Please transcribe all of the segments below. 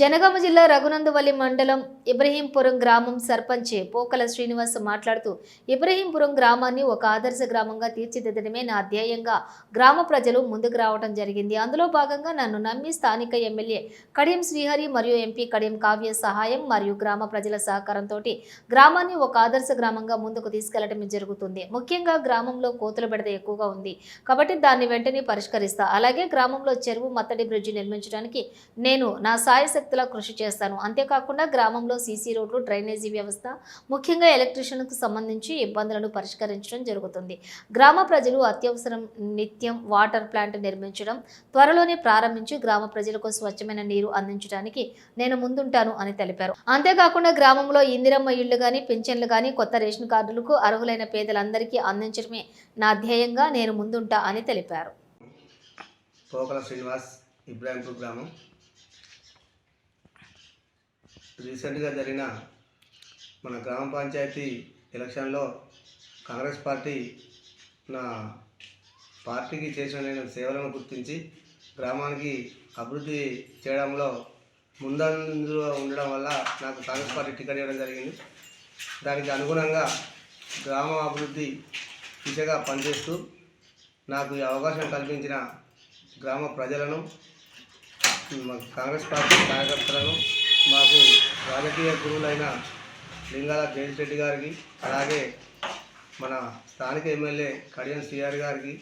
జనగామ జిల్లా రఘునందవల్లి మండలం ఇబ్రహీంపురం గ్రామం సర్పంచ్ పోకల శ్రీనివాస్ మాట్లాడుతూ ఇబ్రహీంపురం గ్రామాన్ని ఒక ఆదర్శ గ్రామంగా తీర్చిదిద్దడమే నా ధ్యేయంగా గ్రామ ప్రజలు ముందుకు రావడం జరిగింది. అందులో భాగంగా నన్ను నమ్మి స్థానిక ఎమ్మెల్యే కడియం శ్రీహరి మరియు ఎంపీ కడియం కావ్య సహాయం మరియు గ్రామ ప్రజల సహకారంతో గ్రామాన్ని ఒక ఆదర్శ గ్రామంగా ముందుకు తీసుకెళ్ళడం జరుగుతుంది. ముఖ్యంగా గ్రామంలో కోతుల బెడద ఎక్కువగా ఉంది కాబట్టి దాన్ని వెంటనే పరిష్కరిస్తా. అలాగే గ్రామంలో చెరువు మత్తడి బ్రిడ్జి నిర్మించడానికి నేను నా సాయస సాయశక్తిలా కృషి చేస్తాను. అంతేకాకుండా గ్రామంలో సీసీ రోడ్లు డ్రైనేజీ వ్యవస్థ ముఖ్యంగా ఎలక్ట్రిషియన్కు సంబంధించి ఇబ్బందులను పరిష్కరించడం జరుగుతుంది. గ్రామ ప్రజలు అత్యవసరం నిత్యం వాటర్ ప్లాంట్ నిర్మించడం త్వరలోనే ప్రారంభించి గ్రామ ప్రజలకు స్వచ్ఛమైన నీరు అందించడానికి నేను ముందుంటాను అని తెలిపారు. అంతేకాకుండా గ్రామంలో ఇందిరమ్మ ఇళ్ళు కానీ పింఛన్లు కానీ కొత్త రేషన్ కార్డులకు అర్హులైన పేదలందరికీ అందించడమే నా ధ్యేయంగా నేను ముందుంటా అని తెలిపారు. పోకల శ్రీనివాస్ ఇబ్రాహింపూర్ గ్రామం. రీసెంట్గా జరిగిన మన గ్రామ పంచాయతీ ఎలక్షన్లో కాంగ్రెస్ పార్టీ నా పార్టీకి చేసిన నేను సేవలను గుర్తించి గ్రామానికి అభివృద్ధి చేయడంలో ముందంజలో ఉండడం వల్ల నాకు కాంగ్రెస్ పార్టీ టికెట్ ఇవ్వడం జరిగింది. దానికి అనుగుణంగా గ్రామ అభివృద్ధి దిశగా పనిచేస్తూ నాకు ఈ అవకాశం కల్పించిన గ్రామ ప్రజలను కాంగ్రెస్ పార్టీ కార్యకర్తలను రాజకీయ గురువులైన లింగాల జయంత్ రెడ్డి గారికి అలాగే మన స్థానిక ఎమ్మెల్యే కడియం సిఆర్ గారికి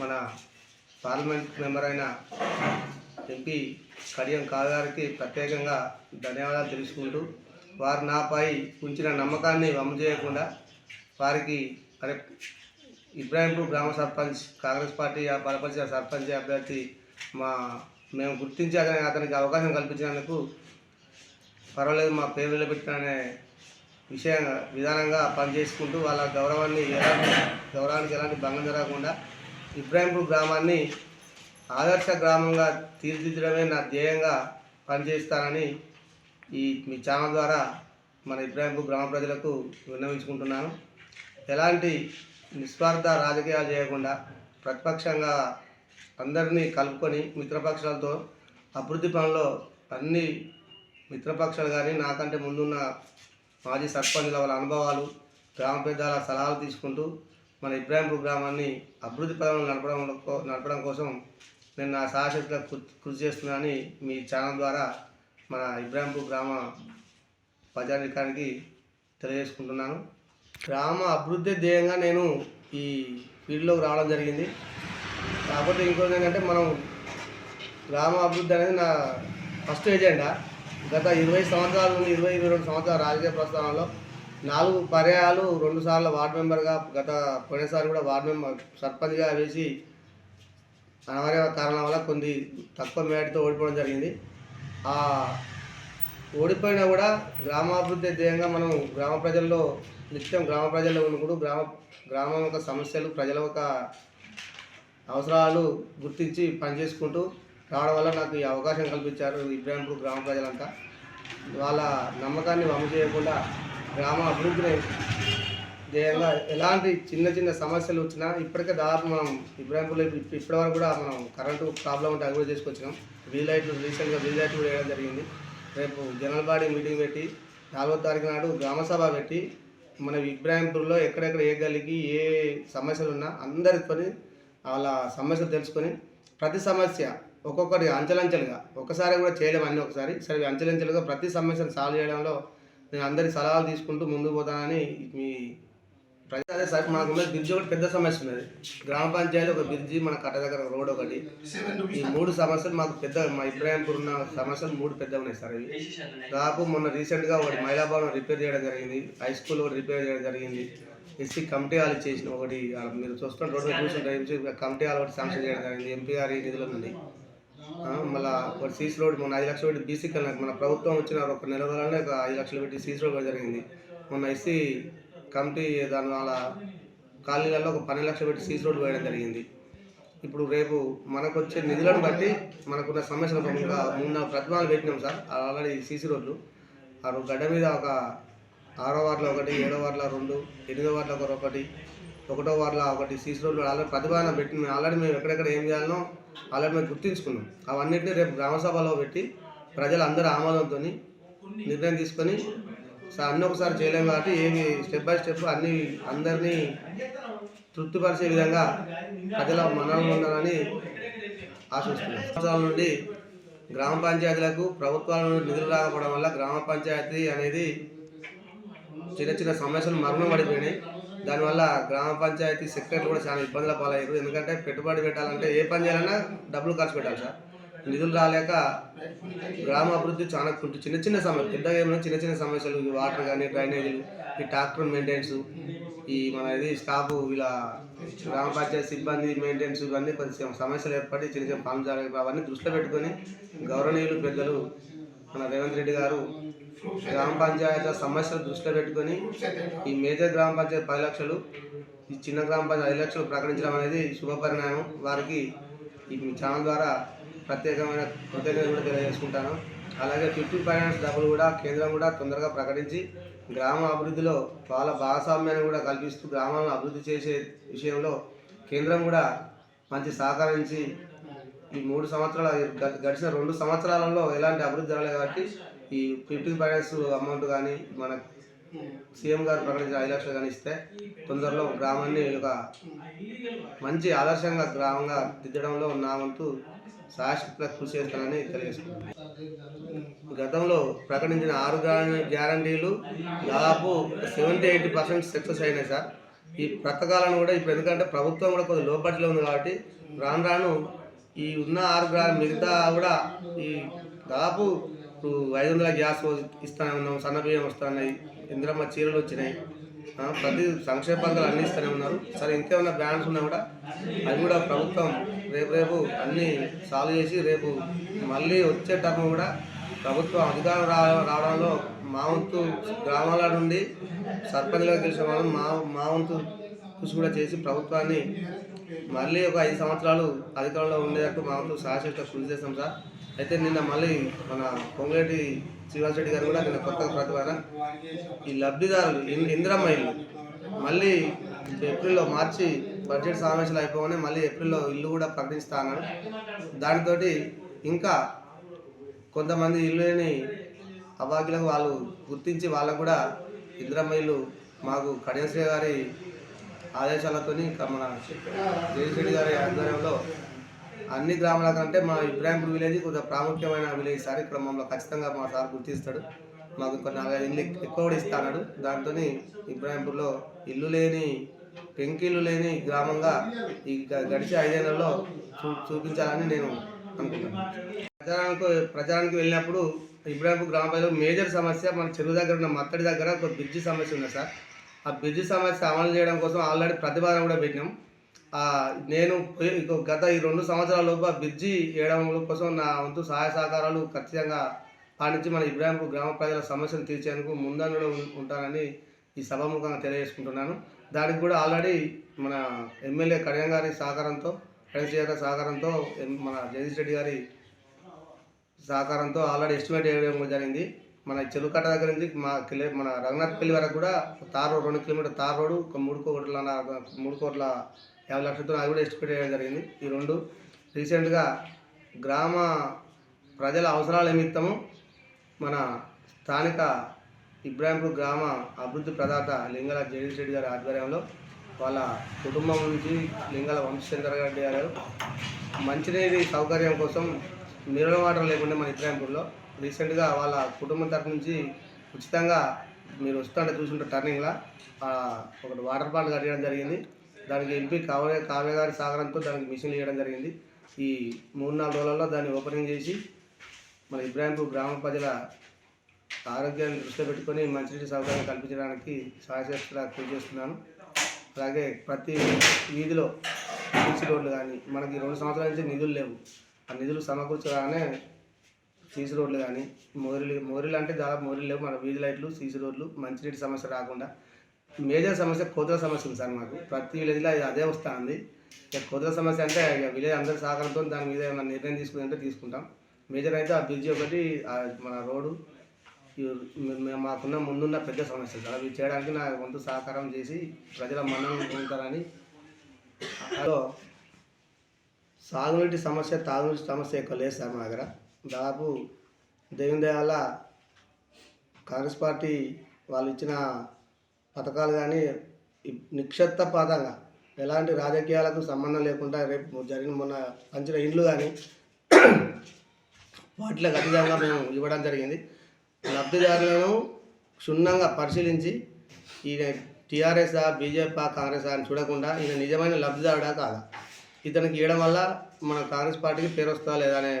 మన పార్లమెంట్ మెంబర్ అయిన ఎంపీ కడియం కావ్య గారికి ప్రత్యేకంగా ధన్యవాదాలు తెలుసుకుంటూ వారు నాపై ఉంచిన నమ్మకాన్ని వమ్ము చేయకుండా వారికి అరే ఇబ్రాహింపూర్ గ్రామ సర్పంచ్ కాంగ్రెస్ పార్టీ బలపరిచిన సర్పంచ్ అభ్యర్థి మా మేము గుర్తించి అతనికి అవకాశం కల్పించినందుకు పర్వాలేదు మా పేరు నిలబెట్టిన అనే విషయం విధానంగా పనిచేసుకుంటూ వాళ్ళ గౌరవాన్ని ఎలాంటి గౌరవానికి ఎలాంటి భంగం జరగకుండా ఇబ్రాహింపూర్ గ్రామాన్ని ఆదర్శ గ్రామంగా తీర్చిదిద్దడమే నా ధ్యేయంగా పనిచేస్తానని ఈ మీ ఛానల్ ద్వారా మన ఇబ్రాహింపూర్ గ్రామ ప్రజలకు విన్నవించుకుంటున్నాను. ఎలాంటి నిస్వార్థ రాజకీయాలు చేయకుండా ప్రతిపక్షంగా అందరినీ కలుపుకొని మిత్రపక్షాలతో అభివృద్ధి పనుల్లో అన్ని మిత్రపక్షాలు కానీ నాకంటే ముందున్న మాజీ సర్పంచుల వాళ్ళ అనుభవాలు గ్రామ పెద్దల సలహాలు తీసుకుంటూ మన ఇబ్రాహింపూర్ గ్రామాన్ని అభివృద్ధి పదంలో నడపడం నడపడం కోసం నేను నా సాహసక్తిగా కృ- కృషి చేస్తున్నానని మీ ఛానల్ ద్వారా మన ఇబ్రాహింపూర్ గ్రామ ప్రజానికానికి తెలియజేసుకుంటున్నాను. గ్రామ అభివృద్ధి ధ్యేయంగా నేను ఈ ఫీల్డ్లోకి రావడం జరిగింది. కాకపోతే ఇంకోటి ఏంటంటే మనం గ్రామ అభివృద్ధి అనేది నా ఫస్ట్ ఎజెండా. గత ఇరవై సంవత్సరాల నుండి ఇరవై ఇరవై రెండు సంవత్సరాల రాజకీయ ప్రస్థానంలో నాలుగు పర్యాయాలు రెండు సార్లు వార్డు మెంబర్గా గత పోయినసారి కూడా వార్డు మెంబర్ సర్పంచ్గా వేసి అనివార్య కారణం వల్ల కొన్ని తక్కువ మేడతో ఓడిపోవడం జరిగింది. ఆ ఓడిపోయినా కూడా గ్రామాభివృద్ధి ధ్యేయంగా మనం గ్రామ ప్రజల్లో నిత్యం గ్రామ ప్రజల్లో ఉన్నప్పుడు గ్రామ గ్రామం యొక్క సమస్యలు ప్రజల యొక్క అవసరాలు గుర్తించి పనిచేసుకుంటూ రావడం వల్ల నాకు ఈ అవకాశం కల్పించారు ఇబ్రాహింపూర్ గ్రామ ప్రజలంతా. వాళ్ళ నమ్మకాన్ని వమ్ము చేయకుండా గ్రామ అభివృద్ధిని ధ్యేయంగా ఎలాంటి చిన్న చిన్న సమస్యలు వచ్చినా ఇప్పటికే దాదాపు మనం ఇబ్రాహింపూర్లో ఇప్పటి వరకు కూడా మనం కరెంటు ప్రాబ్లం ఉంటే అది కూడా చేసుకొచ్చినాం. వీల్ లైట్లు రీసెంట్గా వీల్ లైట్లు కూడా వేయడం జరిగింది. రేపు జనరల్ బాడీ మీటింగ్ పెట్టి నాలుగో తారీఖు నాడు గ్రామసభ పెట్టి మన ఇబ్రాహింపూర్లో ఎక్కడెక్కడ ఏ గల్లీకి ఏ సమస్యలు ఉన్నా అందరితోని వాళ్ళ సమస్యలు తెలుసుకొని ప్రతి సమస్య ఒక్కొక్కటి అంచెలంచెలుగా. ఒకసారి కూడా చేయలేము అన్నీ ఒకసారి. సరే అంచెలంచెలుగా ప్రతి సమస్యను సాల్వ్ చేయడంలో నేను అందరి సలహాలు తీసుకుంటూ ముందుకు పోతానని మీ ప్రజ అదే సార్ మనకున్న బ్రిడ్జి ఒకటి పెద్ద సమస్య ఉన్నది. గ్రామ పంచాయతీ ఒక బ్రిడ్జి మన కట్ట దగ్గర రోడ్ ఒకటి. ఈ మూడు సమస్యలు మాకు పెద్ద మా ఇబ్రాహింపూర్ ఉన్న సమస్యలు మూడు పెద్ద ఉన్నాయి సార్ ఇవి. దాదాపు మొన్న రీసెంట్గా ఒకటి మహిళా రిపేర్ చేయడం జరిగింది. హై స్కూల్ ఒకటి రిపేర్ చేయడం జరిగింది. ఎస్సీ కమిటీ హాల్ ఇచ్చేసిన ఒకటి మీరు చూస్తున్న రోడ్డు చూసిన కమిటీ హాల్ ఒకటి శాంక్షన్ చేయడం జరిగింది. ఎంపీ గారి నిధుల నుండి. మళ్ళా ఒక సీసీ రోడ్ మొన్న ఐదు లక్షలు పెట్టి బీసీ కన్నా మన ప్రభుత్వం వచ్చిన ఒక నెల రోజులనే ఒక ఐదు లక్షలు పెట్టి సీసీ రోడ్ కూడా జరిగింది. మొన్న ఎస్సీ కమిటీ దాని వాళ్ళ కాలనీలలో ఒక పన్నెండు లక్షలు పెట్టి సీసీ రోడ్ వేయడం జరిగింది. ఇప్పుడు రేపు మనకు వచ్చే నిధులను బట్టి మనకున్న సమస్యలు ఒక మూడు నాలుగు ప్రతిమాలు పెట్టినాం సార్. ఆల్రెడీ సీసీ రోడ్లు. ఆ గడ్డ మీద ఒక ఆరో వార్డులో ఒకటి ఏడో వార్డులో రెండు ఎనిమిదో వార్డులో ఒకటి ఒకటో వార్డులో ఒకటి సీసీ రోడ్లు ఆల్రెడీ ప్రతిభాన పెట్టి ఆల్రెడీ మేము ఎక్కడెక్కడ ఏం చేయాలనో ఆల్రెడీ మేము గుర్తించుకున్నాం. అవన్నిటిని రేపు గ్రామసభలో పెట్టి ప్రజలందరూ ఆమోదంతో నిర్ణయం తీసుకొని సార్ అన్నీ ఒకసారి చేయలేము కాబట్టి ఏమి స్టెప్ బై స్టెప్ అన్ని అందరినీ తృప్తిపరిచే విధంగా ప్రజల మన్ననం ఉండాలని ఆశిస్తున్నాం. సంవత్సరాల నుండి గ్రామ పంచాయతీలకు ప్రభుత్వాల నుండి నిధులు రాకపోవడం వల్ల గ్రామ పంచాయతీ అనేది చిన్న చిన్న సమస్యలు మరణం పడిపోయినాయి. దానివల్ల గ్రామ పంచాయతీ సెక్రటరీలు కూడా చాలా ఇబ్బందుల పాలయ్యారు ఎందుకంటే పెట్టుబడి పెట్టాలంటే ఏ పని చేయాలన్నా డబ్బులు ఖర్చు పెట్టాలి సార్. నిధులు రాలేక గ్రామ అభివృద్ధి చాలా కొంచెం చిన్న చిన్న సమస్యలు పెద్దగా ఏమైనా చిన్న చిన్న సమస్యలు వాటర్ కానీ డ్రైనేజీలు ఈ ట్రాక్టర్ మెయింటెనెన్స్ ఈ మన ఇది స్టాఫ్ ఇలా గ్రామ పంచాయతీ సిబ్బంది మెయింటెనెన్స్ ఇవన్నీ కొంచెం సమస్యలు ఏర్పడి చిన్న చిన్న పనులు అవన్నీ దృష్టిలో పెట్టుకొని గౌరవనీయులు పెద్దలు మన రేవంత్ రెడ్డి గారు గ్రామ పంచాయతీ సమస్యలు దృష్టిలో పెట్టుకొని ఈ మేజర్ గ్రామ పంచాయతీ పది లక్షలు ఈ చిన్న గ్రామ పంచాయతీ ఐదు లక్షలు ప్రకటించడం అనేది శుభపరిణామం వారికి ఈ ఛానల్ ద్వారా ప్రత్యేకమైన కృతజ్ఞతలు కూడా తెలియజేసుకుంటాను. అలాగే ఫిఫ్టీ ఫైనాన్స్ డబ్బులు కూడా కేంద్రం కూడా తొందరగా ప్రకటించి గ్రామ అభివృద్ధిలో వాళ్ళ భాగస్వామ్యాన్ని కూడా కల్పిస్తూ గ్రామాలను అభివృద్ధి చేసే విషయంలో కేంద్రం కూడా మంచి సహకరించి ఈ మూడు సంవత్సరాల గడిచిన రెండు సంవత్సరాలలో ఎలాంటి అభివృద్ధి జరగలేదు కాబట్టి ఈ ఫిఫ్టీ ఫైనాన్స్ అమౌంట్ కానీ మన సీఎం గారు ప్రకటించిన ఐదు లక్షలు కానీ ఇస్తే తొందరలో గ్రామాన్ని ఒక మంచి ఆదర్శంగా గ్రామంగా దిద్దడంలో నా వంతు శాశ్వత కృషి చేస్తానని తెలియజేస్తున్నాను గతంలో ప్రకటించిన ఆరు గ్యారంటీలు దాదాపు సెవెంటీ ఎయిటీ పర్సెంట్ సక్సెస్ అయినాయి సార్. ఈ పథకాలను కూడా ఇప్పుడు ఎందుకంటే ప్రభుత్వం కూడా కొద్దిగా లోపట్లో ఉంది కాబట్టి రాను రాను ఈ ఉన్న ఆరు గ్రాములు మిగతా కూడా ఈ దాదాపు ఇప్పుడు ఐదు వందల గ్యాస్ ఇస్తానే ఉన్నాం సన్న బియ్యం వస్తున్నాయి ఇంద్రమ్మ చీరలు వచ్చినాయి. ప్రతి సంక్షేమ పథకాలు అన్ని ఇస్తూనే ఉన్నారు. సరే ఇంకేమైనా బ్యాన్స్ ఉన్నా కూడా అది కూడా ప్రభుత్వం రేపు రేపు అన్నీ సాల్వ్ చేసి రేపు మళ్ళీ వచ్చే టర్మ్ కూడా ప్రభుత్వం అధికారం రా రావడంలో మా వంతు గ్రామాల నుండి సర్పంచ్గా గెలిచిన వాళ్ళు మా మా వంతు కృషి కూడా చేసి ప్రభుత్వాన్ని మళ్ళీ ఒక ఐదు సంవత్సరాలు అధికారంలో ఉండేటట్టు మాకు వంతు శాశ్వత కృషి చేస్తాం సార్. అయితే నిన్న మళ్ళీ మన పొంగులేటి శ్రీనివాస్ రెడ్డి గారు కూడా నిన్న కొత్త ప్రతిపాదన ఈ లబ్ధిదారులు ఇన్- ఇందిరమ్మ ఇల్లు. మళ్ళీ ఏప్రిల్లో మార్చి బడ్జెట్ సమావేశాలు అయిపోగానే మళ్ళీ ఏప్రిల్లో ఇల్లు కూడా ప్రకటిస్తా అన్నాడు దానితోటి ఇంకా కొంతమంది ఇల్లు లేని అభాగ్యులకు వాళ్ళు గుర్తించి వాళ్ళకు కూడా ఇందిరమ్మ ఇల్లు మాకు కడియశ్రీ గారి ఆదేశాలతో మన జయశ్రెడ్డి గారి ఆధ్వర్యంలో అన్ని గ్రామాల కంటే మా ఇబ్రాహింపూర్ విలేజ్ కొంచెం ప్రాముఖ్యమైన విలేజ్ సార్. ఇక్కడ మమ్మల్ని ఖచ్చితంగా మా సార్ గుర్తిస్తాడు. మాకు కొన్ని నాలుగైదు ఇల్లు ఎక్కువ కూడా ఇస్తాడు. దాంతో ఇబ్రాహింపూర్లో ఇల్లు లేని పెంకిల్లు లేని గ్రామంగా ఈ గడిచే ఐదేళ్ళలో చూ చూపించాలని నేను అనుకుంటున్నాను. ప్రచారానికి ప్రచారానికి వెళ్ళినప్పుడు ఇబ్రాహింపూర్ గ్రామ మేజర్ సమస్య మన చెరువు దగ్గర ఉన్న మత్తడి దగ్గర ఒక బ్రిడ్జి సమస్య ఉంది సార్. ఆ బ్రిడ్జి సమస్య అమలు చేయడం కోసం ఆల్రెడీ ప్రతిపాదన కూడా పెట్టినాం. నేను పోయి- గత ఈ రెండు సంవత్సరాల లోపు ఆ బ్రిడ్జి వేయడం కోసం నా వంతు సహాయ సహకారాలు ఖచ్చితంగా పాటించి మన ఇబ్రాహింపూర్ గ్రామ ప్రజల సమస్యలు తీర్చేందుకు ముందంజలో ఉంటానని ఈ సభాముఖంగా తెలియజేసుకుంటున్నాను. దానికి కూడా ఆల్రెడీ మన ఎమ్మెల్యే కళ్యాణ్ గారి సహకారంతో కళ్యాణ్ గారి సహకారంతో మన జగదీష్ రెడ్డి గారి సహకారంతో ఆల్రెడీ ఎస్టిమేట్ వేయడం జరిగింది. మన చెలుకట దగ్గర నుంచి మా కిలో మన రంగనాథ్పల్లి వరకు కూడా తార్ రోడ్ రెండు కిలోమీటర్ తార్ రోడ్డు ఒక మూడు కోట్ల మూడు కోట్ల యాభై లక్షలతో అది కూడా ఎస్టిమేట్ చేయడం జరిగింది. ఈ రెండు రీసెంట్గా గ్రామ ప్రజల అవసరాల నిమిత్తము మన స్థానిక ఇబ్రాహింపూర్ గ్రామ అభివృద్ధి ప్రదాత లింగల జగదీష్ రెడ్డి గారి ఆధ్వర్యంలో వాళ్ళ కుటుంబం నుంచి లింగల వంశచంద్ర రెడ్డి గారు మంచినీటి సౌకర్యం కోసం మినరల్ వాటర్ లేకుండా మన ఇబ్రాహింపూర్లో రీసెంట్గా వాళ్ళ కుటుంబం తరఫు నుంచి ఉచితంగా మీరు వస్తుంటే చూసుంటే టర్నింగ్లో ఒకటి వాటర్ ప్లాంట్ కట్టడం జరిగింది. దానికి ఎంపీ కావ్య కావ్య గారి దానికి మిషన్లు ఇవ్వడం జరిగింది. ఈ మూడు నాలుగు రోజులలో దాన్ని ఓపెనింగ్ చేసి మన ఇబ్రాహింపూర్ గ్రామ ప్రజల ఆరోగ్యాన్ని దృష్టిలో పెట్టుకొని మంచినీటి సౌకర్యం కల్పించడానికి సహాయశక్తిగా కృషి చేస్తున్నాను. అలాగే ప్రతి వీధిలో సీసీ రోడ్లు కానీ మనకి రెండు సంవత్సరాల నుంచి నిధులు లేవు. ఆ నిధులు సమకూర్చగానే సీసీ రోడ్లు కానీ మోరీలు మోరీలు అంటే దాదాపు మోరీలు లేవు. మన వీధి లైట్లు సీసీ రోడ్లు మంచినీటి సమస్య రాకుండా. మేజర్ సమస్య కోతల సమస్య ఉంది సార్ మాకు. ప్రతి విలేజ్లో అది అదే వస్తూ ఉంది ఇక కోతల సమస్య అంటే ఇక విలేజ్ అందరి సహకారంతో దాని మీద ఏమైనా నిర్ణయం తీసుకుందంటే తీసుకుంటాం. మేజర్ అయితే ఆ బ్రిడ్జి ఒకటి మన రోడ్డు మాకున్న ముందున్న పెద్ద సమస్య సార్. అవి చేయడానికి నా వంతు సహకారం చేసి ప్రజల మన్నను ఉంటారని అందులో సాగునీటి సమస్య తాగునీటి సమస్య ఎక్కువ లేదు సార్ మా దగ్గర. దాదాపు దేవుని దయాల కాంగ్రెస్ పార్టీ వాళ్ళు ఇచ్చిన పథకాలు కానీ నిక్షత్తపాతంగా ఎలాంటి రాజకీయాలకు సంబంధం లేకుండా రేపు జరిగిన మొన్న పంచిన ఇండ్లు కానీ వాటిలకు అతీతంగా మేము ఇవ్వడం జరిగింది. లబ్ధిదారులను క్షుణ్ణంగా పరిశీలించి ఈయన టీఆర్ఎస్ఆ బీజేపీ కాంగ్రెస్ అని చూడకుండా ఈయన నిజమైన లబ్ధిదారుడా కాదా? ఇతనికి ఇవ్వడం వల్ల మన కాంగ్రెస్ పార్టీకి పేరు వస్తుందా లేదా అనే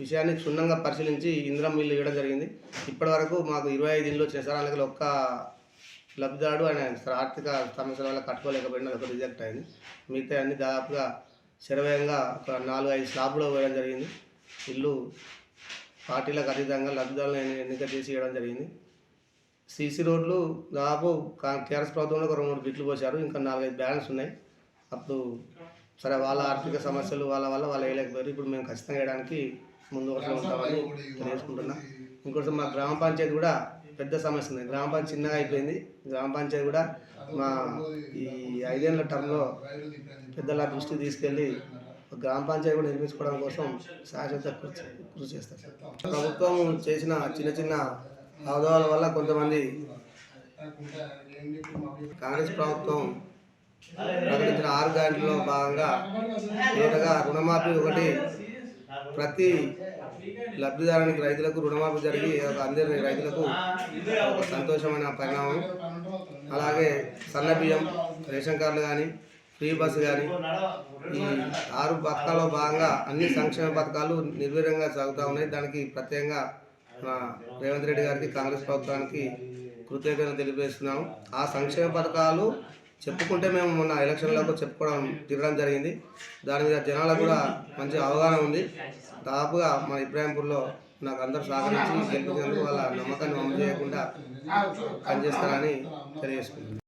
విషయాన్ని క్షుణ్ణంగా పరిశీలించి ఇందిరా ఇల్లు ఇవ్వడం జరిగింది. ఇప్పటి వరకు మాకు ఇరవై ఐదు ఇళ్ళు వచ్చిన సార్ అలాగే ఒక్క లబ్ధిదారుడు ఆయన ఆర్థిక సమస్యల వల్ల కట్టుకోలేకపోయినా ఒక రిజెక్ట్ అయింది. మిగతా అన్ని దాదాపుగా శరవేగంగా ఒక నాలుగు ఐదు స్లాబ్లో వేయడం జరిగింది. ఇల్లు పార్టీలకు అతీతంగా లబ్ధిదారులను ఎన్నిక చేసి ఇవ్వడం జరిగింది. సీసీ రోడ్లు దాదాపు టీఆర్ఎస్ ప్రభుత్వంలో ఒక రెండు మూడు బిట్లు పోశారు. ఇంకా నాలుగైదు బ్యాలెన్స్ ఉన్నాయి. అప్పుడు సరే వాళ్ళ ఆర్థిక సమస్యలు వాళ్ళ వల్ల వాళ్ళు వేయలేకపోయారు. ఇప్పుడు మేము ఖచ్చితంగా వేయడానికి ముందు వరుసలో ఉంటామని తెలియజేసుకుంటున్నా ఇంకోటి మా గ్రామ పంచాయతీ కూడా పెద్ద సమస్య ఉంది. గ్రామ పంచాయతీ చిన్నగా అయిపోయింది. గ్రామ పంచాయతీ కూడా మా ఈ ఐదేళ్ళ టర్మ్లో పెద్దల దృష్టికి తీసుకెళ్ళి గ్రామ పంచాయతీ కూడా నిర్మించుకోవడం కోసం శాశ్వత కృషి కృషి చేస్తారు. ప్రభుత్వం చేసిన చిన్న చిన్న అవధవాల వల్ల కొంతమంది కాంగ్రెస్ ప్రభుత్వం ప్రకటించిన ఆరు గ్యారెంటీలో భాగంగా ఏటగా రుణమాఫీ ఒకటి ప్రతి లబ్ధిదారునికి రైతులకు రుణమాఫీ జరిగి ఒక అందరి రైతులకు ఒక సంతోషమైన పరిణామం. అలాగే సన్న బియ్యం రేషన్ కార్డులు కానీ ఫ్రీ బస్సు కానీ ఈ ఆరు పథకాల్లో భాగంగా అన్ని సంక్షేమ పథకాలు నిర్వీర్యంగా సాగుతూ ఉన్నాయి. దానికి ప్రత్యేకంగా మా రేవంత్ రెడ్డి గారికి కాంగ్రెస్ ప్రభుత్వానికి కృతజ్ఞతలు తెలియజేస్తున్నాము. ఆ సంక్షేమ పథకాలు చెప్పుకుంటే మేము మొన్న ఎలక్షన్లకు చెప్పుకోవడం తిరగడం జరిగింది. దాని మీద జనాలకు కూడా మంచి అవగాహన ఉంది. దాదాపుగా మన ఇబ్రాహింపూర్లో నాకు అందరూ సహకరించి గెలిపించినందుకు వాళ్ళ నమ్మకాన్ని అమలు చేయకుండా పనిచేస్తారని తెలియజేసుకుంటున్నాను.